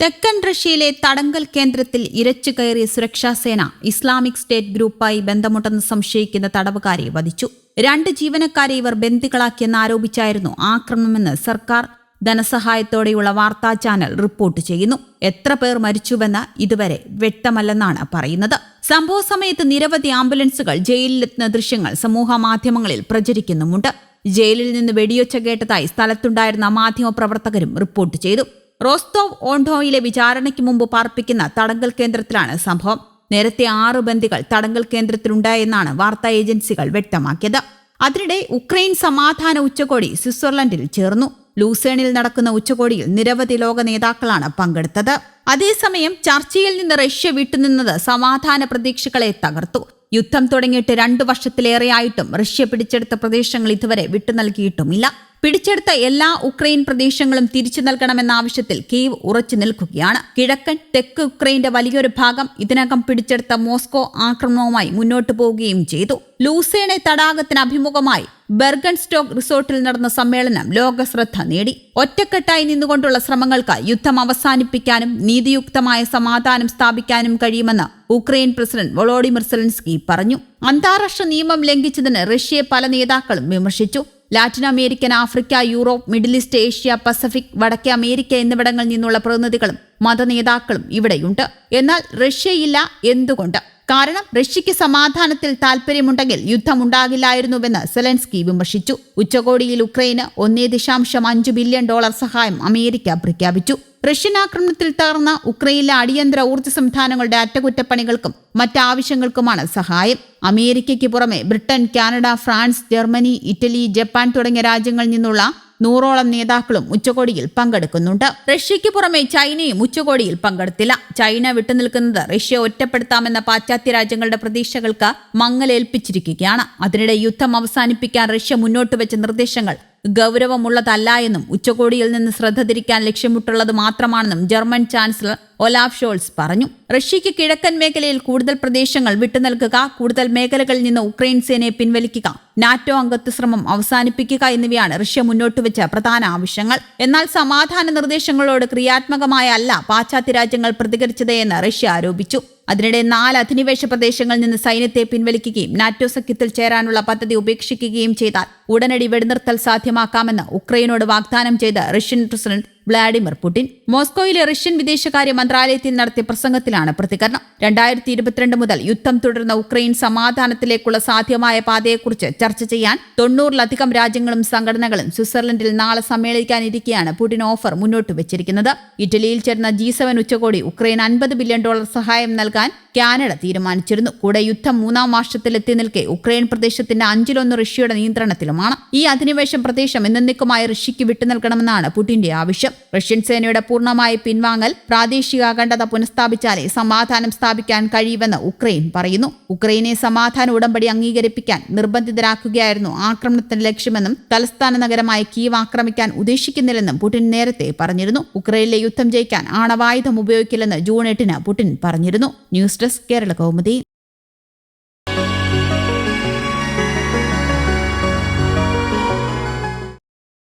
തെക്കൻ റഷ്യയിലെ തടങ്കൽ കേന്ദ്രത്തിൽ ഇരച്ചു കയറിയ സുരക്ഷാസേന ഇസ്ലാമിക് സ്റ്റേറ്റ് ഗ്രൂപ്പായി ബന്ധമുണ്ടെന്ന് സംശയിക്കുന്ന തടവുകാരെ വധിച്ചു. രണ്ട് ജീവനക്കാരെ ഇവർ ബന്ദികളാക്കിയെന്ന് ആരോപിച്ചായിരുന്നു ആക്രമണമെന്ന് സർക്കാർ ധനസഹായത്തോടെയുള്ള വാർത്താ ചാനൽ റിപ്പോർട്ട് ചെയ്യുന്നു. എത്ര പേർ മരിച്ചുവെന്ന് ഇതുവരെ വ്യക്തമല്ലെന്നാണ് പറയുന്നത്. സംഭവ സമയത്ത് നിരവധി ആംബുലൻസുകൾ ജയിലിലെത്തുന്ന ദൃശ്യങ്ങൾ സമൂഹ മാധ്യമങ്ങളിൽ പ്രചരിക്കുന്നുമുണ്ട്. ജയിലിൽ നിന്ന് വെടിയൊച്ച കേട്ടതായി സ്ഥലത്തുണ്ടായിരുന്ന മാധ്യമപ്രവർത്തകരും റിപ്പോർട്ട് ചെയ്തു. റോസ്തോവ് ഓണ്ടോയിലെ വിചാരണയ്ക്ക് മുമ്പ് പാർപ്പിക്കുന്ന തടങ്കൽ കേന്ദ്രത്തിലാണ് സംഭവം. നേരത്തെ ആറ് ബന്ദികൾ തടങ്കൽ കേന്ദ്രത്തിലുണ്ടായെന്നാണ് വാർത്താ ഏജൻസികൾ വ്യക്തമാക്കിയത്. അതിനിടെ ഉക്രൈൻ സമാധാന ഉച്ചകോടി സ്വിറ്റ്സർലൻഡിൽ ചേർന്നു. ലൂസേണിൽ നടക്കുന്ന ഉച്ചകോടിയിൽ നിരവധി ലോക നേതാക്കളാണ് പങ്കെടുത്തത്. അതേസമയം ചർച്ചയിൽ നിന്ന് റഷ്യ വിട്ടുനിന്നത് സമാധാന പ്രതീക്ഷകളെ തകർത്തു. യുദ്ധം തുടങ്ങിയിട്ട് രണ്ടു വർഷത്തിലേറെയായിട്ടും റഷ്യ പിടിച്ചെടുത്ത പ്രദേശങ്ങൾ ഇതുവരെ വിട്ടു നൽകിയിട്ടുമില്ല പിടിച്ചെടുത്ത എല്ലാ ഉക്രൈൻ പ്രദേശങ്ങളും തിരിച്ചു നൽകണമെന്ന ആവശ്യത്തിൽ കീവ് ഉറച്ചു നിൽക്കുകയാണ്. കിഴക്കൻ തെക്ക് ഉക്രൈന്റെ വലിയൊരു ഭാഗം ഇതിനകം പിടിച്ചെടുത്ത മോസ്കോ ആക്രമണവുമായി മുന്നോട്ടു പോവുകയും ചെയ്തു. ലൂസേണെ തടാകത്തിന് അഭിമുഖമായി ബെർഗൻ സ്റ്റോക്ക് റിസോർട്ടിൽ നടന്ന സമ്മേളനം ലോക ശ്രദ്ധ നേടി. ഒറ്റക്കെട്ടായി നിന്നുകൊണ്ടുള്ള ശ്രമങ്ങൾക്ക് യുദ്ധം അവസാനിപ്പിക്കാനും നീതിയുക്തമായ സമാധാനം സ്ഥാപിക്കാനും കഴിയുമെന്ന് ഉക്രൈൻ പ്രസിഡന്റ് വൊളോഡിമിർ സെലൻസ്കി പറഞ്ഞു. അന്താരാഷ്ട്ര നിയമം ലംഘിച്ചതിന് റഷ്യയെ പല നേതാക്കളും വിമർശിച്ചു. Latin American Africa Europe Middle East Asia Pacific വടക്കേ അമേരിക്ക എന്നിവിടങ്ങളിൽ നിന്നുള്ള പ്രതിനിധികളും മതനേതാക്കളും ഇവിടെയുണ്ട്. എന്നാൽ റഷ്യയില്ല എന്തുകൊണ്ട്? കാരണം റഷ്യയ്ക്ക് സമാധാനത്തിൽ താൽപര്യമുണ്ടെങ്കിൽ യുദ്ധമുണ്ടാകില്ലായിരുന്നുവെന്ന് സെലൻസ്കി വിമർശിച്ചു. ഉച്ചകോടിയിൽ ഉക്രൈന് ഒന്നേ ദശാംശം അഞ്ച് ബില്യൺ ഡോളർ സഹായം അമേരിക്ക പ്രഖ്യാപിച്ചു. റഷ്യൻ ആക്രമണത്തിൽ തകർന്ന ഉക്രൈനിലെ അടിയന്തര ഊർജ സംവിധാനങ്ങളുടെ അറ്റകുറ്റപ്പണികൾക്കും മറ്റാവശ്യങ്ങൾക്കുമാണ് സഹായം. അമേരിക്കയ്ക്ക് പുറമെ Britain Canada France Germany Italy Japan തുടങ്ങിയ രാജ്യങ്ങളിൽ നിന്നുള്ള നൂറോളം നേതാക്കളും ഉച്ചകോടിയിൽ പങ്കെടുക്കുന്നുണ്ട്. റഷ്യയ്ക്ക് പുറമെ ചൈനയും ഉച്ചകോടിയിൽ പങ്കെടുത്തില്ല. ചൈന വിട്ടുനിൽക്കുന്നത് റഷ്യ ഒറ്റപ്പെടുത്താമെന്ന പാശ്ചാത്യ രാജ്യങ്ങളുടെ പ്രതീക്ഷകൾക്ക് മങ്ങലേൽപ്പിച്ചിരിക്കുകയാണ്. അതിനിടെ യുദ്ധം അവസാനിപ്പിക്കാൻ റഷ്യ മുന്നോട്ട് വെച്ച നിർദ്ദേശങ്ങൾ ഗൗരവമുള്ളതല്ല എന്നും ഉച്ചകോടിയിൽ നിന്ന് ശ്രദ്ധ തിരിക്കാൻ ലക്ഷ്യമിട്ടുള്ളത് മാത്രമാണെന്നും ജർമ്മൻ ചാൻസലർ ഒലാഫ് ഷോൾസ് പറഞ്ഞു. റഷ്യയ്ക്ക് കിഴക്കൻ മേഖലയിൽ കൂടുതൽ പ്രദേശങ്ങൾ വിട്ടുനൽകുക കൂടുതൽ മേഖലകളിൽ നിന്ന് ഉക്രൈൻ സേനയെ പിൻവലിക്കുക നാറ്റോ അംഗത്വ ശ്രമം അവസാനിപ്പിക്കുക എന്നിവയാണ് റഷ്യ മുന്നോട്ട് വെച്ച പ്രധാന ആവശ്യങ്ങൾ. എന്നാൽ സമാധാന നിർദ്ദേശങ്ങളോട് ക്രിയാത്മകമായ അല്ല പാശ്ചാത്യ രാജ്യങ്ങൾ പ്രതികരിച്ചത് എന്ന് റഷ്യ ആരോപിച്ചു. അതിനിടെ നാല് അധിനിവേശ പ്രദേശങ്ങളിൽ നിന്ന് സൈന്യത്തെ പിൻവലിക്കുകയും നാറ്റോ സഖ്യത്തിൽ ചേരാനുള്ള പദ്ധതി ഉപേക്ഷിക്കുകയും ചെയ്താൽ ഉടനടി വെടിനിർത്തൽ സാധ്യമാക്കാമെന്ന് ഉക്രൈനോട് വാഗ്ദാനം ചെയ്ത റഷ്യൻ പ്രസിഡന്റ് വ്ളാഡിമിർ പുടിൻ മോസ്കോയിലെ റഷ്യൻ വിദേശകാര്യ മന്ത്രാലയത്തിൽ നടത്തിയ പ്രസംഗത്തിലാണ് പ്രതികരണം. രണ്ടായിരത്തി ഇരുപത്തിരണ്ട് മുതൽ യുദ്ധം തുടർന്ന ഉക്രൈൻ സമാധാനത്തിലേക്കുള്ള സാധ്യമായ പാതയെക്കുറിച്ച് ചർച്ച ചെയ്യാൻ തൊണ്ണൂറിലധികം രാജ്യങ്ങളും സംഘടനകളും സ്വിറ്റ്സർലൻഡിൽ നാളെ സമ്മേളിക്കാനിരിക്കെയാണ് പുടിൻ ഓഫർ മുന്നോട്ട് വെച്ചിരിക്കുന്നത്. ഇറ്റലിയിൽ ചേർന്ന ജി ഉച്ചകോടി ഉക്രൈൻ അൻപത് ബില്യൺ ഡോളർ സഹായം നൽകാൻ കാനഡ തീരുമാനിച്ചിരുന്നു. കൂടെ യുദ്ധം മൂന്നാം വർഷത്തിലെത്തി നിൽക്കെ ഉക്രൈൻ പ്രദേശത്തിന്റെ അഞ്ചിലൊന്ന് റഷ്യയുടെ നിയന്ത്രണത്തിലുമാണ്. ഈ അധിനിവേശം പ്രദേശം എന്നെന്നേക്കുമായി റഷ്യയ്ക്ക് വിട്ടുനൽകണമെന്നാണ് പുടിന്റെ ആവശ്യം. റഷ്യൻ സേനയുടെ പൂർണമായ പിൻവാങ്ങൽ പ്രാദേശിക അഖണ്ഡത പുനഃസ്ഥാപിച്ചാലേ സമാധാനം സ്ഥാപിക്കാൻ കഴിയുമെന്ന് ഉക്രൈൻ പറയുന്നു. ഉക്രൈനെ സമാധാന ഉടമ്പടി അംഗീകരിപ്പിക്കാൻ നിർബന്ധിതരാക്കുകയായിരുന്നു ആക്രമണത്തിന്റെ ലക്ഷ്യമെന്നും തലസ്ഥാന നഗരമായ കീവ് ആക്രമിക്കാൻ ഉദ്ദേശിക്കുന്നില്ലെന്നും പുടിൻ നേരത്തെ പറഞ്ഞിരുന്നു. ഉക്രൈനിലെ യുദ്ധം ജയിക്കാൻ ആണവായുധം ഉപയോഗിക്കില്ലെന്ന് ജൂൺ എട്ടിന് പുടിൻ പറഞ്ഞിരുന്നു. News desk Kerala Kaumudi